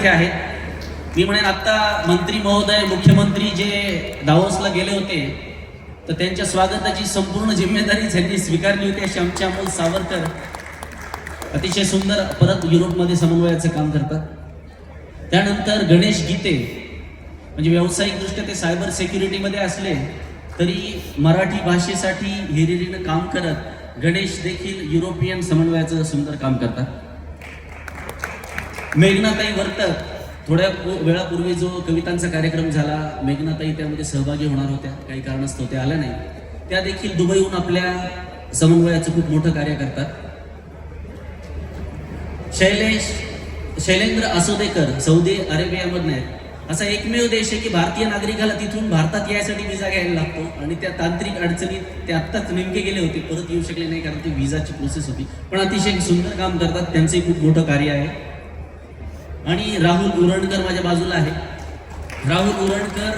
इथे आहेत मी म्हणेन आत्ता मंत्री महोदय मुख्यमंत्री जे दावोसला गेले होते तर त्यांच्या स्वागताची संपूर्ण जिम्मेदारी त्यांनी स्वीकारली होती अशी आमचे अमोल सावरकर अतिशय सुंदर परत युरोपमध्ये समन्वयाचं काम करतात. त्यानंतर गणेश गीते म्हणजे व्यावसायिकदृष्ट्या ते सायबर सेक्युरिटीमध्ये असले तरी मराठी भाषेसाठी हिरिरीनं काम करत गणेश देखील युरोपियन समन्वयाचं सुंदर काम करतात. मेघनाताई वर्तक थोड्या वेळापूर्वी जो कवितांचा कार्यक्रम झाला मेघनाताई त्यामध्ये सहभागी होणार होत्या. काही कारणास्तव त्या आल्या नाही. त्या देखील दुबईहून आपल्या समन्वयाचं खूप मोठं कार्य करतात. शैलेश शैलेंद्र असोदेकर सौदी अरेबियामधनं आहेत. असा एकमेव देश आहे की भारतीय नागरिकाला तिथून भारतात यायसाठी विजा घ्यायला लागतो. आणि त्या तांत्रिक अडचणीत ते आत्ताच नेमके गेले होते. परत येऊ शकले नाही कारण ती विजाची प्रोसेस होती. पण अतिशय सुंदर काम करतात. त्यांचंही खूप मोठं कार्य आहे. आणि राहुल उरणकर माझ्या बाजूला आहे. राहुल उरणकर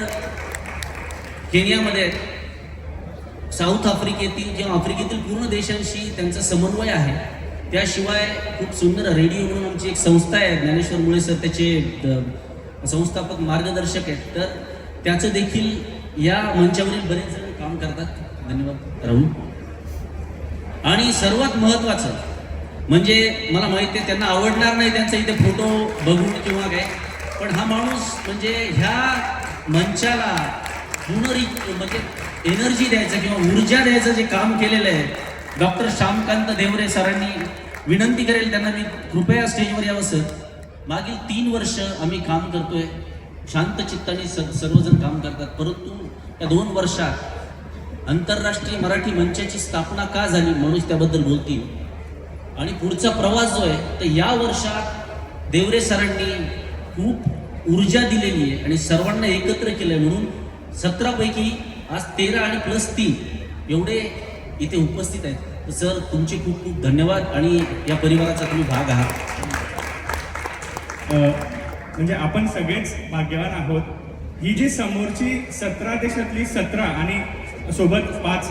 केनियामध्ये आहेत. साऊथ आफ्रिकेतील किंवा आफ्रिकेतील पूर्ण देशांशी त्यांचा समन्वय आहे. त्याशिवाय खूप सुंदर रेडिओ म्हणून आमची एक संस्था आहे ज्ञानेश्वर मुळे सर त्याचे संस्थापक मार्गदर्शक आहेत. तर त्याचं देखील या मंचावरील बरेच जण काम करतात. धन्यवाद. राहुल. आणि सर्वात महत्त्वाचं म्हणजे मला माहिती आहे त्यांना आवडणार नाही त्यांचा इथे फोटो बघून किंवा काय. पण हा माणूस म्हणजे ह्या मंचाला पुनरी म्हणजे एनर्जी द्यायचं किंवा ऊर्जा द्यायचं जे काम केलेलं आहे. डॉक्टर श्यामकांत देवरे सरांनी विनंती करेल त्यांना मी कृपया स्टेजवर यावं सर. मागील तीन वर्ष आम्ही काम करतोय. शांत चित्ताने स सर्वजण काम करतात. परंतु त्या दोन वर्षात आंतरराष्ट्रीय मराठी मंचाची स्थापना का झाली? माणूस त्याबद्दल बोलतील. आणि पुढचा प्रवास जो आहे तर या वर्षात देवरे सरांनी खूप ऊर्जा दिलेली आहे आणि सर्वांना एकत्र केलं आहे म्हणून सतरापैकी आज तेरा आणि प्लस तीन एवढे इथे उपस्थित आहेत. तर सर तुमचे खूप खूप धन्यवाद आणि या परिवाराचा तुम्ही भाग आहात. म्हणजे आपण सगळेच भाग्यवान आहोत. ही जी समोरची सतरा देशातली सतरा आणि सोबत पाच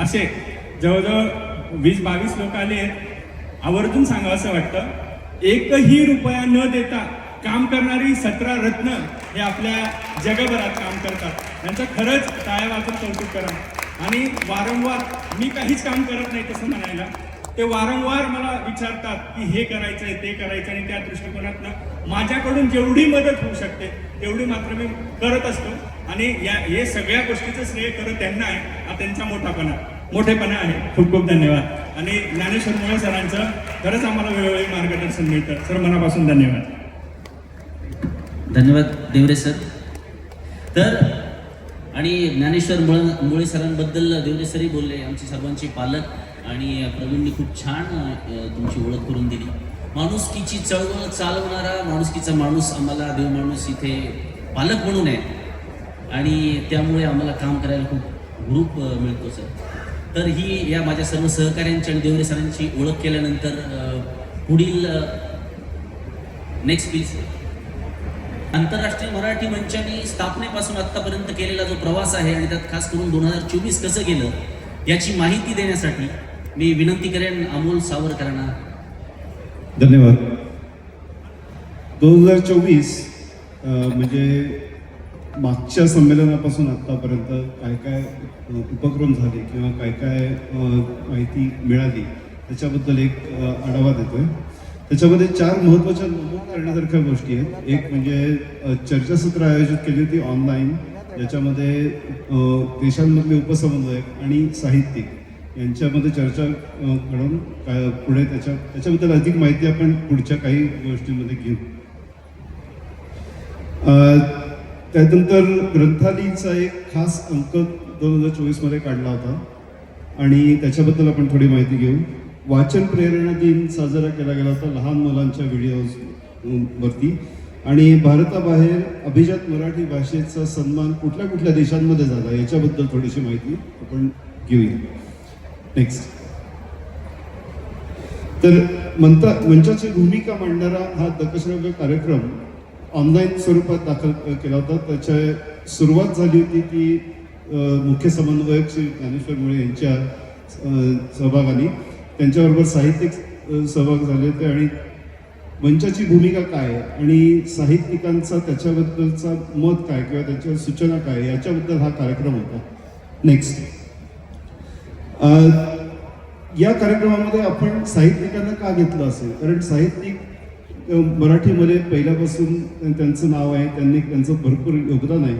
असे जवळजवळ वीस बावीस लोक आले आहेत आवर्जून सांगावं असं वाटतं. एकही रुपया न देता काम करणारी सतरा रत्न हे आपल्या जगभरात काम करतात. यांचं खरंच टाळ्या वाचून कौतुक करा. आणि वारंवार मी काहीच काम करत नाही तसं म्हणायला. ते वारंवार मला विचारतात की हे करायचंय ते करायचं आणि त्या दृष्टिकोनातनं माझ्याकडून जेवढी मदत होऊ शकते तेवढी मात्र मी करत असतो. आणि या हे सगळ्या गोष्टीचं श्रेय करत त्यांना आहे हा त्यांचा मोठापणा. मोठेपणा आहे. खूप खूप धन्यवाद. आणि ज्ञानेश्वर मुळे सरांचं खरंच आम्हाला वेळोवेळी मार्गदर्शन मिळतं. सर मनापासून धन्यवाद. धन्यवाद देवरे सर. तर आणि ज्ञानेश्वर मुळ मुळे सरांबद्दल देवरे सरही बोलले आमचे सर्वांचे पालक आणि प्रवीणनी खूप छान तुमची ओळख करून दिली. माणुसकीची चळवळ चालवणारा माणुसकीचा माणूस आम्हाला देव माणूस इथे पालक म्हणून आहे. आणि त्यामुळे आम्हाला काम करायला खूप ग्रुप मिळतो सर. तर ही या माझ्या सर्व सहकाऱ्यांची आणि देवरे सरांची ओळख केल्यानंतर पुढील नेक्स्ट प्लीज आंतरराष्ट्रीय मराठी मंचाने स्थापनेपासून आत्तापर्यंत केलेला जो प्रवास आहे आणि त्यात खास करून दोन हजार चोवीस कसं गेलं याची माहिती देण्यासाठी मी विनंती करेन अमोल सावरकरांना. धन्यवाद. दोन हजार चोवीस म्हणजे मागच्या संमेलनापासून आत्तापर्यंत काय काय उपक्रम झाले किंवा काय काय माहिती मिळाली त्याच्याबद्दल एक आढावा देतोय. त्याच्यामध्ये चार महत्त्वाच्या नमूद करण्यासारख्या गोष्टी आहेत. एक म्हणजे चर्चासत्र आयोजित केली होती ऑनलाईन ज्याच्यामध्ये देशांमधले उपसमन्वयक आणि साहित्यिक यांच्यामध्ये चर्चा अ, घडून काय पुढे त्याच्या त्याच्याबद्दल अधिक माहिती आपण पुढच्या काही गोष्टींमध्ये घेऊ. त्यानंतर ग्रंथालयीचा एक खास अंक दोन हजार चोवीसमध्ये काढला होता. आणि त्याच्याबद्दल आपण थोडी माहिती घेऊ. वाचन प्रेरणा दिन साजरा केला गेला होता लहान मुलांच्या व्हिडिओज वरती. आणि भारताबाहेर अभिजात मराठी भाषेचा सन्मान कुठल्या कुठल्या देशांमध्ये झाला याच्याबद्दल थोडीशी माहिती आपण घेऊया. नेक्स्ट तर म्हणता मंचाची भूमिका मांडणारा हा दकश्रव्य कार्यक्रम ऑनलाईन स्वरूपात दाखल केला होता. त्याच्या सुरुवात झाली होती ती मुख्य समन्वयक श्री ज्ञानेश्वर मुळे यांच्या सहभागाने. त्यांच्याबरोबर साहित्यिक सहभाग झाले होते आणि मंचाची भूमिका काय आहे आणि साहित्यिकांचा त्याच्याबद्दलचा मत काय किंवा त्याच्या सूचना काय याच्याबद्दल हा कार्यक्रम होता. नेक्स्ट या कार्यक्रमामध्ये आपण साहित्यिकांना का घेतलं असेल? कारण साहित्यिक मराठीमध्ये पहिल्यापासून त्यांचं नाव आहे त्यांनी त्यांचं भरपूर योगदान आहे.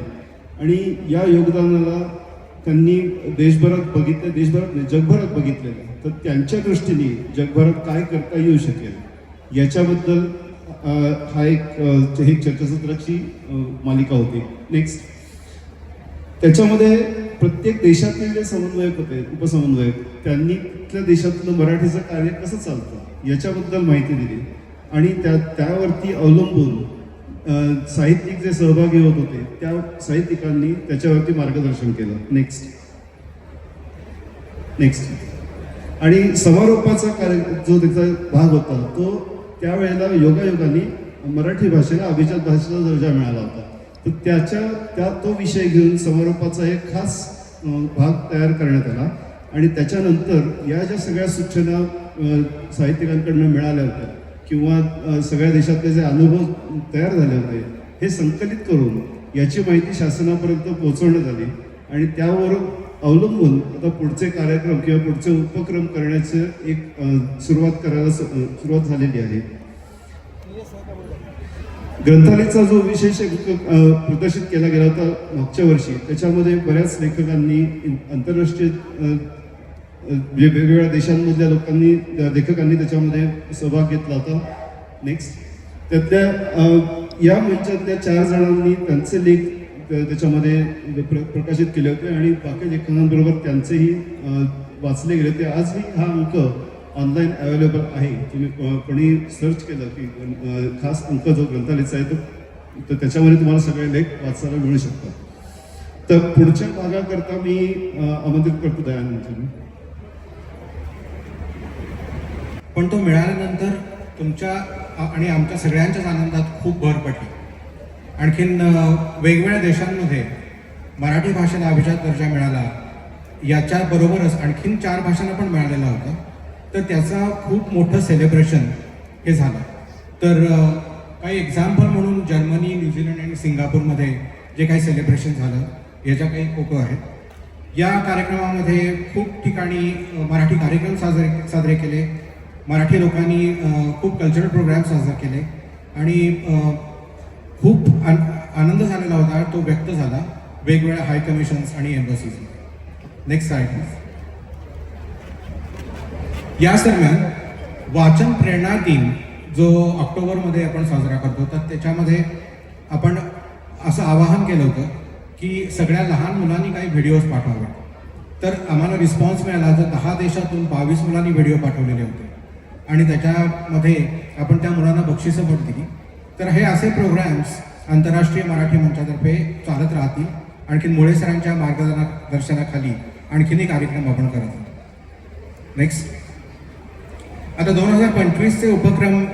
आणि या योगदानाला त्यांनी देशभरात बघितलं देशभरात नाही जगभरात बघितलेलं आहे. तर त्यांच्या दृष्टीने जगभरात काय करता येऊ शकेल याच्याबद्दल हा एक हे चर्चासत्राची मालिका होती. नेक्स्ट त्याच्यामध्ये प्रत्येक देशातले जे समन्वयक होते उपसमन्वयक त्यांनी त्या देशातलं मराठीचं कार्य कसं चालतं याच्याबद्दल माहिती दिली. आणि त्या त्यावरती अवलंबून साहित्यिक जे सहभागी होत होते त्या साहित्यिकांनी त्याच्यावरती मार्गदर्शन केलं. नेक्स्ट नेक्स्ट आणि समारोपाचा कार्य जो त्याचा भाग होता तो त्यावेळेला योगायोगाने मराठी भाषेला अभिजात भाषेचा दर्जा मिळाला होता. तर त्याच्या त्या तो विषय घेऊन समारोपाचा एक खास भाग तयार करण्यात आला. आणि त्याच्यानंतर या ज्या सगळ्या सूचना साहित्यिकांकडनं मिळाल्या होत्या किंवा सगळ्या देशातले जे अनुभव तयार झाले होते हे संकलित करून याची माहिती शासनापर्यंत पोहोचवण्यात आली आणि त्यावर अवलंबून आता पुढचे कार्यक्रम किंवा पुढचे उपक्रम करण्याचे एक सुरुवात करायला सुरुवात झालेली आहे. ग्रंथालयाचा जो विशेष प्रदर्शित केला गेला होता मागच्या वर्षी त्याच्यामध्ये बऱ्याच लेखकांनी आंतरराष्ट्रीय वेगवेगळ्या देशांमधल्या लोकांनी लेखकांनी त्याच्यामध्ये सहभाग घेतला होता. नेक्स्ट त्यातल्या या मंचातल्या चार जणांनी त्यांचे लेख त्याच्यामध्ये प्र- प्रकाशित केले होते आणि बाकी लेखकांबरोबर त्यांचेही वाचले गेले होते. आजही हा अंक ऑनलाईन अवेलेबल आहे. तुम्ही कोणी सर्च केलं की खास अंक जो ग्रंथालयाचा आहे तो तर त्याच्यामध्ये तुम्हाला सगळे लेख वाचायला मिळू शकतात. तर पुढच्या भागाकरता मी आमंत्रित करतो दयानंद पण तो मिळाल्यानंतर तुमच्या आणि आमच्या सगळ्यांच्याच आनंदात खूप भर पडली. आणखीन वेगवेगळ्या देशांमध्ये मराठी भाषेला अभिजात दर्जा मिळाला. याच्याबरोबरच आणखीन चार भाषांना पण मिळालेला होता. तर त्याचा खूप मोठं सेलिब्रेशन हे झालं. तर काही एक्झाम्पल म्हणून जर्मनी न्यूझीलंड आणि सिंगापूरमध्ये जे काही सेलिब्रेशन झालं याच्या काही फोटो आहेत. या कार्यक्रमामध्ये खूप ठिकाणी मराठी कार्यक्रम साजरे साजरे केले. मराठी लोकांनी खूप कल्चरल प्रोग्राम साजरे केले. आणि खूप आन आनंद झालेला होता तो व्यक्त झाला. वेगवेगळ्या हाय कमिशन्स आणि एम्बसीज नेक्स्ट साईड याच दरम्यान वाचन प्रेरणा दिन जो ऑक्टोबरमध्ये आपण साजरा करतो तर त्याच्यामध्ये आपण असं आवाहन केलं होतं की सगळ्या लहान मुलांनी काही व्हिडिओज पाठवावे. तर आम्हाला रिस्पॉन्स मिळाला तर दहा देशातून बावीस मुलांनी व्हिडिओ पाठवलेले होते. आणि त्याच्यामध्ये आपण त्या मुलांना बक्षिसं पण दिली. तर हे असे प्रोग्रॅम्स आंतरराष्ट्रीय मराठी मंचातर्फे चालत राहतील. आणखीन मुळे सरांच्या मार्गदर्शनाखाली आणखीनही कार्यक्रम आपण करत आहोत. नेक्स्ट आता दोन हजार पंचवीसचे उपक्रम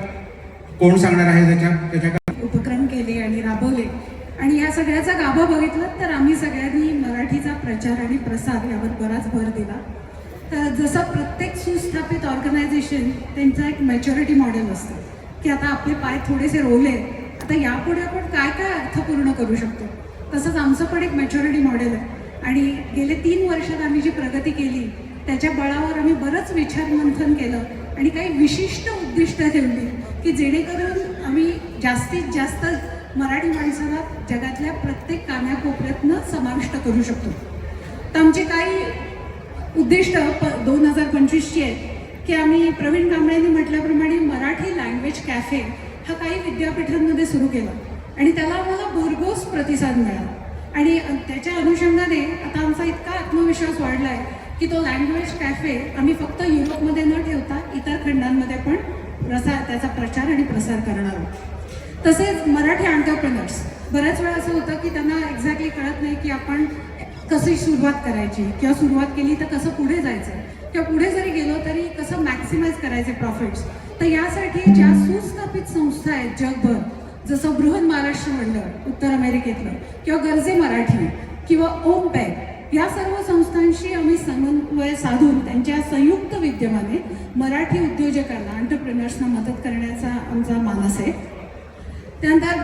कोण सांगणार आहे त्याच्या त्याच्या उपक्रम केले आणि राबवले. आणि या सगळ्याचा गाभा बघितला तर आम्ही सगळ्यांनी मराठीचा प्रचार आणि प्रसार यावर बराच भर दिला. तर जसं प्रत्येक सुस्थापित ऑर्गनायझेशन त्यांचं एक मॅच्युरिटी मॉडेल असतं. की आता आपले पाय थोडेसे रोवले आता यापुढे आपण काय काय अर्थपूर्ण करू शकतो? तसंच आमचं पण एक मॅच्युरिटी मॉडेल आहे. आणि गेले तीन वर्षात आम्ही जी प्रगती केली त्याच्या बळावर आम्ही बरंच विचारमंथन केलं आणि काही विशिष्ट उद्दिष्ट ठेवली की जेणेकरून आम्ही जास्तीत जास्त मराठी माणसाला जगातल्या प्रत्येक कानाकोपऱ्यातनं समाविष्ट करू शकतो. तर आमची काही उद्दिष्ट प दोन हजार पंचवीसची आहेत की आम्ही प्रवीण कांबळेंनी म्हटल्याप्रमाणे मराठी लँग्वेज कॅफे हा काही विद्यापीठांमध्ये सुरू केला. आणि त्याला आम्हाला भरघोस प्रतिसाद मिळाला. आणि त्याच्या अनुषंगाने आता आमचा इतका आत्मविश्वास वाढला आहे की तो लँग्वेज कॅफे आम्ही फक्त युरोपमध्ये न ठेवता इतर खंडांमध्ये पण प्रसार त्याचा प्रचार आणि प्रसार करणार आहोत. तसेच मराठी अंटरप्रिनर्स बऱ्याच वेळा असं होतं की त्यांना एक्झॅक्टली कळत नाही की आपण कशी सुरुवात करायची? किंवा सुरुवात केली तर कसं पुढे जायचं? किंवा पुढे जरी गेलो तरी कसं मॅक्सिमाइज करायचे प्रॉफिट्स तर यासाठी ज्या सुस्थापित संस्था आहेत जगभर जसं बृहन महाराष्ट्र मंडळ उत्तर अमेरिकेतलं किंवा गरजे मराठी किंवा ओम पॅक या सर्व संस्थांशी आम्ही समन्वय साधून त्यांच्या संयुक्त विद्यमाने मराठी उद्योजकांना एंटरप्रेनर्सना मदत करण्याचा आमचा मानस आहे. त्यानंतर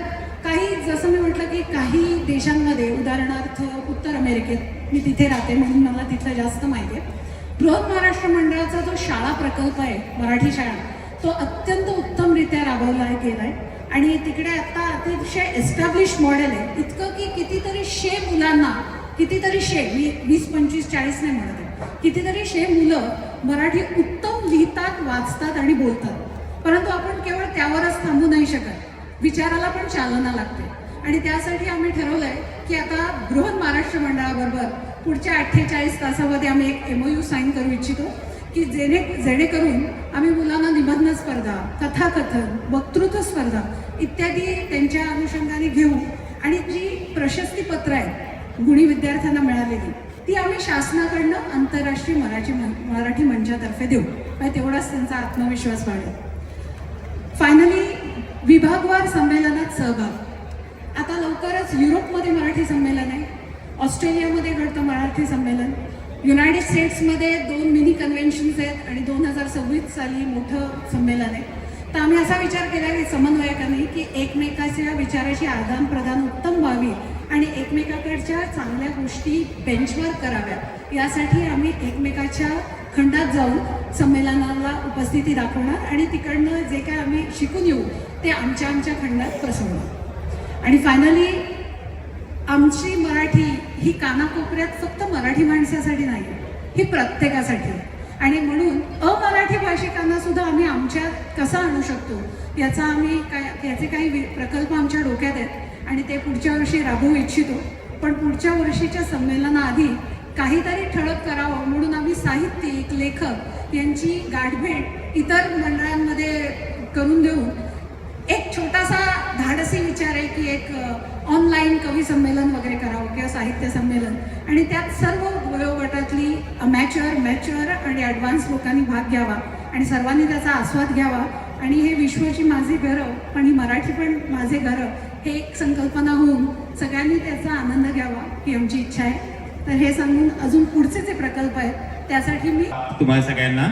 जसं मी म्हटलं की काही देशांमध्ये उदाहरणार्थ उत्तर अमेरिकेत मी तिथे राहते म्हणून मला तिथलं जास्त माहिती आहे. बृहत महाराष्ट्र मंडळाचा जो शाळा प्रकल्प आहे मराठी शाळा तो अत्यंत उत्तमरित्या राबवला गेला आहे. आणि तिकडे आता अतिशय एस्टॅब्लिश मॉडेल आहे. इतकं की कितीतरी शे मुलांना कितीतरी शे मी वीस पंचवीस चाळीस नाही म्हणत आहे. कितीतरी शे मुलं मराठी उत्तम लिहितात वाचतात आणि बोलतात. परंतु आपण केवळ त्यावरच थांबू नाही शकत. विचाराला पण चालना लागते. आणि त्यासाठी आम्ही ठरवलंय की आता बृहन महाराष्ट्र मंडळाबरोबर पुढच्या अठ्ठेचाळीस तासामध्ये आम्ही एक एमओयू साईन करू इच्छितो की जेणे जेणेकरून आम्ही मुलांना निबंध स्पर्धा कथाकथन वक्तृत्व स्पर्धा इत्यादी त्यांच्या अनुषंगाने घेऊ. आणि जी प्रशस्तीपत्र आहेत गुणी विद्यार्थ्यांना मिळालेली ती आम्ही शासनाकडनं आंतरराष्ट्रीय मराठी मराठी मंचातर्फे देऊ. तेवढाच त्यांचा आत्मविश्वास वाढेल. फायनली विभागवार संमेलनात सहभाग. आता लवकरच युरोपमध्ये मराठी संमेलन आहे. ऑस्ट्रेलियामध्ये घडतं मराठी संमेलन. युनायटेड स्टेट्समध्ये दोन मिनी कन्व्हेन्शन्स आहेत आणि दोन हजार सव्वीस साली मोठं संमेलन आहे. तर आम्ही असा विचार केला की समन्वयकांनी की एकमेकाच्या विचाराची आदान प्रदान उत्तम व्हावी आणि एकमेकाकडच्या चांगल्या गोष्टी बेंचमार्क कराव्या यासाठी आम्ही एकमेकाच्या खंडात जाऊन संमेलनाला उपस्थिती दाखवणार आणि तिकडनं जे काय आम्ही शिकून येऊ ते आमच्या आमच्या खंडात प्रसवणार आणि फायनली आमची मराठी ही कानाकोपऱ्यात फक्त मराठी माणसासाठी नाही ही प्रत्येकासाठी. आहे. आणि म्हणून अमराठी भाषिकांना सुद्धा आम्ही आमच्यात कसा आणू शकतो याचा आम्ही काय याचे काही वि- प्रकल्प आमच्या डोक्यात आहेत. आणि ते पुढच्या वर्षी राबवू इच्छितो. पण पुढच्या वर्षीच्या संमेलनाआधी काहीतरी ठळक करावं म्हणून आम्ही साहित्यिक लेखक यांची गाठभेट इतर मंडळांमध्ये करून देऊन एक छोटासा धाडसी विचार आहे की एक ऑनलाईन कवी संमेलन वगैरे करावं किंवा साहित्य संमेलन. आणि त्यात सर्व वयोगटातली मॅच्युअर मॅच्युअर आणि ॲडव्हान्स लोकांनी भाग घ्यावा आणि सर्वांनी त्याचा आस्वाद घ्यावा. आणि हे विश्वची माझे घरं पण ही मराठी पण माझे घरं हे एक संकल्पना होऊन सगळ्यांनी त्याचा आनंद घ्यावा ही आमची इच्छा आहे. तर हे सांगून अजून पुढचे जे प्रकल्प आहेत त्यासाठी मी तुम्हाला सगळ्यांना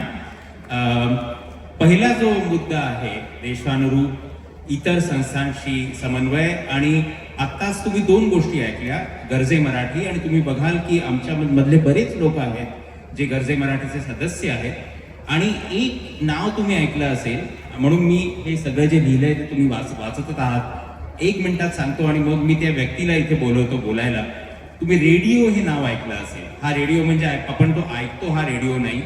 पहिला जो मुद्दा आहे देशानुरूप इतर संस्थांशी समन्वय आणि आत्ताच तुम्ही दोन गोष्टी ऐकल्या गरजे मराठी आणि तुम्ही बघाल की आमच्या मधले बरेच लोक आहेत जे गरजे मराठीचे सदस्य आहेत आणि एक नाव तुम्ही ऐकलं असेल म्हणून मी हे सगळं जे लिहिलंय ते तुम्ही वाच वाचतच आहात. एक मिनिटात सांगतो आणि मग मी त्या व्यक्तीला इथे बोलवतो बोलायला. तुम्ही रेडिओ हे नाव ऐकलं असेल. हा रेडिओ म्हणजे ऐक- आपण तो ऐकतो हा रेडिओ नाही.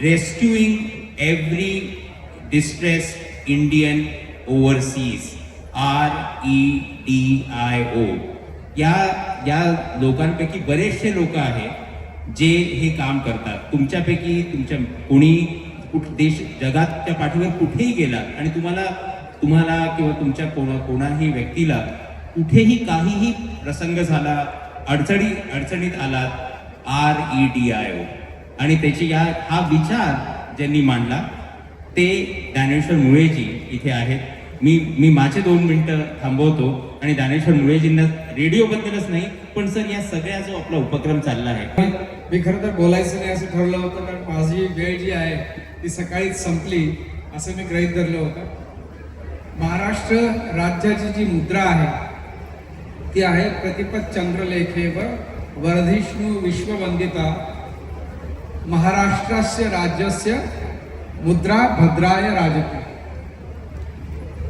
Rescuing every distress Indian overseas R E D I O या या लोकांपैकी बरेचसे लोक आहेत जे हे काम करतात. तुमच्यापैकी तुमच्या कोणी कुठ देश जगातच्या पाठीवर कुठेही गेलात आणि तुम्हाला तुम्हाला किंवा तुमच्या कोणा कोणाही व्यक्तीला कुठेही काहीही प्रसंग झाला अडचणी अडचणीत आलात R E D I O आणि त्याची या हा विचार ज्यांनी मांडला ते ज्ञानेश्वर मुळेजी इथे आहेत. मी मी माझे दोन मिनटं थांबवतो. आणि ज्ञानेश्वर मुळेजींना रेडिओबद्दलच नाही पण सर या सगळ्या जो आपला उपक्रम चालला आहे. मी खरं तर बोलायचं नाही असं ठरलं होतं कारण माझी वेळ जी आहे ती सकाळीच संपली असं मी ग्रहित धरलं होतं. महाराष्ट्र राज्याची जी मुद्रा आहे ती आहे प्रतिपत चंद्रलेखेवर वर्धिष्णू विश्ववंदिता महाराष्ट्रास्य राज्यस्य मुद्रा भद्राय राजते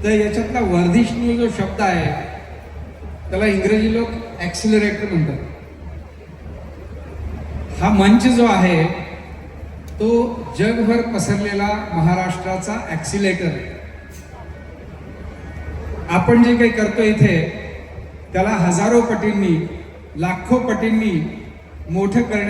तर याच्यातला वर्धिष्णू जो शब्द आहे त्याला इंग्रजी लोक ॲक्सिलरेटर म्हणतात. हा मंच जो आहे तो जगभर पसरलेला महाराष्ट्राचा ॲक्सिलेटर आहे. आपण जे काही करतो इथे त्याला हजारो पटींनी लाखो पटींनी मोठं करण्या